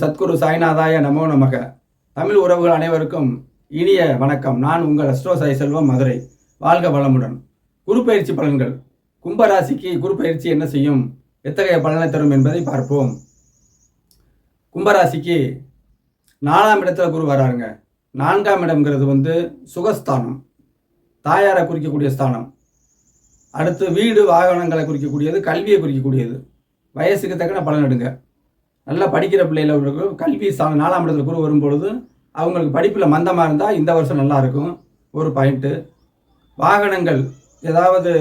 சத்குரு சாய்நாதாய நமோ நமக. தமிழ் உறவுகள் அனைவருக்கும் இனிய வணக்கம். நான் உங்கள் அஸ்ட்ரோ சாய் செல்வம் மதுரை. வாழ்க வளமுடன். குரு பயிற்சி பலன்கள். கும்பராசிக்கு குரு பயிற்சி என்ன செய்யும்? எத்தகைய பலனை தரும் என்பதை பார்ப்போம். கும்பராசிக்கு நாலாம் இடத்துல குரு வராருங்க. நான்காம் இடம்ங்கிறது வந்து சுகஸ்தானம். தாயாரை குறிக்கக்கூடிய ஸ்தானம். அடுத்து வீடு வாகனங்களை குறிக்கக்கூடியது கல்வியை குறிக்கக்கூடியது. வயசுக்கு தக்கன பலன் எடுங்க. நல்லா படிக்கிற பிள்ளைகளுக்கு கல்வி சா நாலாம் இடத்துல குரு வரும்பொழுது அவங்களுக்கு படிப்பில் மந்தமாக இருந்தால் இந்த வருஷம் நல்லா இருக்கும். ஒரு பாயிண்ட்டு வாகனங்கள் ஏதாவது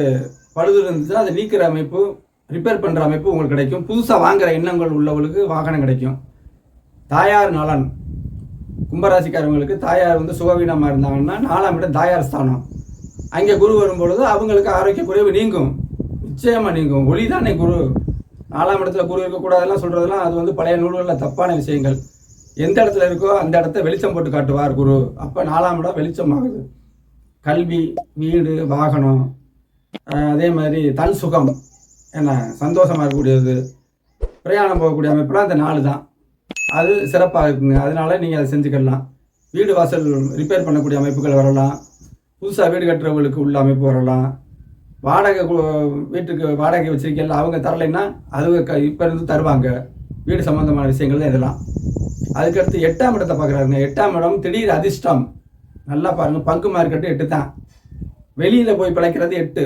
பழுது இருந்துச்சுன்னா அதை நீக்கிற அமைப்பு ரிப்பேர் பண்ணுற அமைப்பு உங்களுக்கு கிடைக்கும். புதுசாக வாங்குகிற எண்ணங்கள் உள்ளவங்களுக்கு வாகனம் கிடைக்கும். தாயார் நலன். கும்பராசிக்காரவங்களுக்கு தாயார் வந்து சுகவீனமாக இருந்தாங்கன்னா நாலாம் இடம் தாயார் ஸ்தானம். அங்கே குரு வரும்பொழுது அவங்களுக்கு ஆரோக்கிய குறைவு நீங்கும். நிச்சயமாக நீங்கும். ஒளி தானே குரு? நாலாம் இடத்துல குரு இருக்கக்கூடாதெல்லாம் சொல்கிறதெல்லாம் அது வந்து பழைய நூல்களில் தப்பான விஷயங்கள். எந்த இடத்துல இருக்கோ அந்த இடத்த வெளிச்சம் போட்டு காட்டுவார் குரு. அப்போ நாலாம் இடம் வெளிச்சம் ஆகுது. கல்வி வீடு வாகனம் அதே மாதிரி தன் சுகம் என்ன சந்தோஷமாக இருக்கக்கூடியது பிரயாணம் போகக்கூடிய அமைப்புலாம் அந்த நாலு தான். அது சிறப்பாக இருக்குங்க. அதனால நீங்கள் அதை செஞ்சுக்கலாம். வீடு வாசல் ரிப்பேர் பண்ணக்கூடிய அமைப்புகள் வரலாம். புதுசாக வீடு கட்டுறவங்களுக்கு உள்ள அமைப்பு வரலாம். வாடகை வீட்டுக்கு வாடகை வச்சிருக்கல அவங்க தரலைன்னா அது க- இப்போ இருந்து தருவாங்க. வீடு சம்மந்தமான விஷயங்கள் தான் இதெல்லாம். அதுக்கடுத்து எட்டாம் இடத்தை பார்க்குறாருங்க எட்டாம் இடம் திடீர் அதிர்ஷ்டம். நல்லா பாருங்கள் பங்கு மார்க்கெட்டு எட்டு தான் வெளியில் போய் பிழைக்கிறது எட்டு.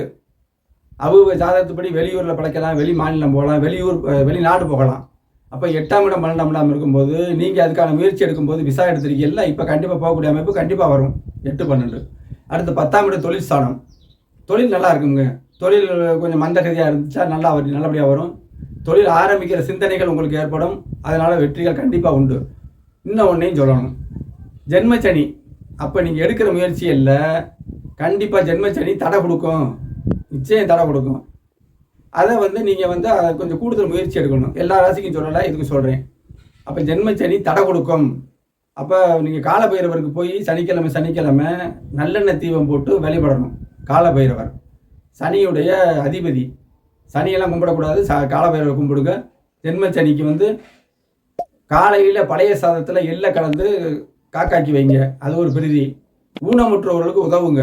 அவங்க ஜாதகத்துப்படி வெளியூரில் பிழைக்கலாம். வெளி மாநிலம் போகலாம். வெளியூர் வெளிநாடு போகலாம். அப்போ எட்டாம் இடம் பன்னெண்டாம் இடம் இருக்கும்போது நீங்கள் அதுக்கான முயற்சி எடுக்கும்போது விசா எடுத்திருக்கீங்கல்ல இப்போ கண்டிப்பாக போகக்கூடிய அமைப்பு கண்டிப்பாக வரும். எட்டு பன்னெண்டு. அடுத்து பத்தாம் இடம் தொழிற்சாலம் தொழில் நல்லா இருக்குங்க. தொழில் கொஞ்சம் மந்தகதியாக இருந்துச்சா நல்லா வரும் நல்லபடியாக வரும். தொழில் ஆரம்பிக்கிற சிந்தனைகள் உங்களுக்கு ஏற்படும். அதனால் வெற்றிகள் கண்டிப்பாக உண்டு. இன்னும் ஒன்றையும் சொல்லணும். ஜென்மச்சனி. அப்போ நீங்கள் எடுக்கிற முயற்சி இல்லை கண்டிப்பாக ஜென்மச்சனி தடை கொடுக்கும். நிச்சயம் தடை கொடுக்கும். அதை வந்து நீங்கள் வந்து அதை கொஞ்சம் கூடுதல் முயற்சி எடுக்கணும். எல்லா ராசிக்கும் சொல்லலை இதுக்கு சொல்கிறேன் அப்போ ஜென்மச்சனி தடை கொடுக்கும். அப்போ நீங்கள் காலபைரவருக்கு போய் சனிக்கிழமை சனிக்கிழமை நல்லெண்ணெய் தீபம் போட்டு வழிபடணும். காலபைரவர். சனியுடைய அதிபதி. சனியெல்லாம் கும்பிடக்கூடாது. ச காலபைரவர் கும்பிடுங்க. ஜென்மச்சனிக்கு வந்து காலையில் பழைய சாதத்தில் எள்ளை கலந்து காக்காக்கி வைங்க. அது ஒரு பிரீதி. ஊனமுற்றவர்களுக்கு உதவுங்க.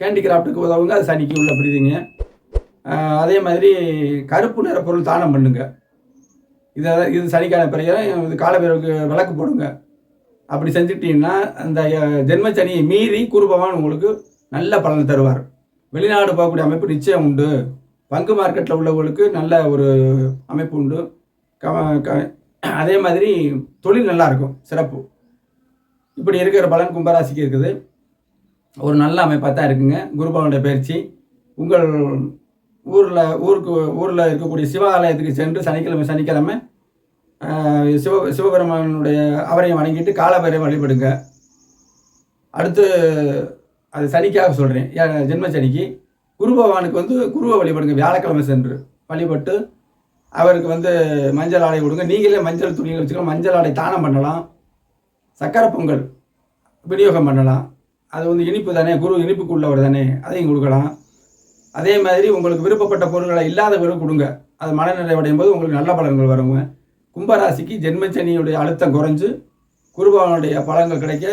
கேண்டி கிராஃப்ட்டுக்கு உதவுங்க. அது சனிக்கு உள்ள பிரீதிங்க. அதே மாதிரி கருப்பு நிற பொருள் தானம் பண்ணுங்க. இதை இது சனிக்கான பிறகு இது காலபைரவருக்கு விளக்கு போடுங்க. அப்படி செஞ்சுட்டீங்கன்னா அந்த ஜென்மச்சனியை மீறி குருபவான் உங்களுக்கு நல்ல பலன் தருவார். வெளிநாடு போகக்கூடிய அமைப்பு நிச்சயம் உண்டு. பங்கு மார்க்கெட்டில் உள்ளவங்களுக்கு நல்ல ஒரு அமைப்பு உண்டு. க- அதே மாதிரி தொழில் நல்லா இருக்கும். சிறப்பு. இப்படி இருக்கிற பலன் கும்பராசிக்கு இருக்குது. ஒரு நல்ல அமைப்பாக தான் இருக்குங்க. குருபவனுடைய பயிற்சி. உங்கள் ஊரில் ஊருக்கு ஊரில் இருக்கக்கூடிய சிவாலயத்துக்கு சென்று சனிக்கிழமை சனிக்கிழமை சிவ சிவபெருமானுடைய அவரையும் வணங்கிட்டு காலபைரவை வழிபடுங்க. அடுத்து அது சனிக்காக சொல்கிறேன் ஜென்ம சனிக்கு குரு பகவானுக்கு வந்து குருவை வழிபடுங்க. வியாழக்கிழமை சென்று வழிபட்டு அவருக்கு வந்து மஞ்சள் ஆடை கொடுங்க. நீங்களே மஞ்சள் துணிகள் வச்சுக்கலாம் மஞ்சள் ஆடை தானம் பண்ணலாம். சக்கரை பொங்கல் விநியோகம் பண்ணலாம். அது வந்து இனிப்பு தானே குரு இனிப்புக்கு உள்ளவர் தானே அதையும் கொடுக்கலாம். அதே மாதிரி உங்களுக்கு விருப்பப்பட்ட பொருட்களை இல்லாதவர்களுக்கு கொடுங்க. அது மனநிறைவடையும் போது உங்களுக்கு நல்ல பலன்கள் வருங்க. கும்பராசிக்கு ஜென்மச்சனியுடைய அழுத்தம் குறைஞ்சு குருபவனுடைய பலன்கள் கிடைக்க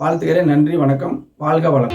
வாழ்த்துக்கிறேன் நன்றி வணக்கம். வாழ்க வளம்.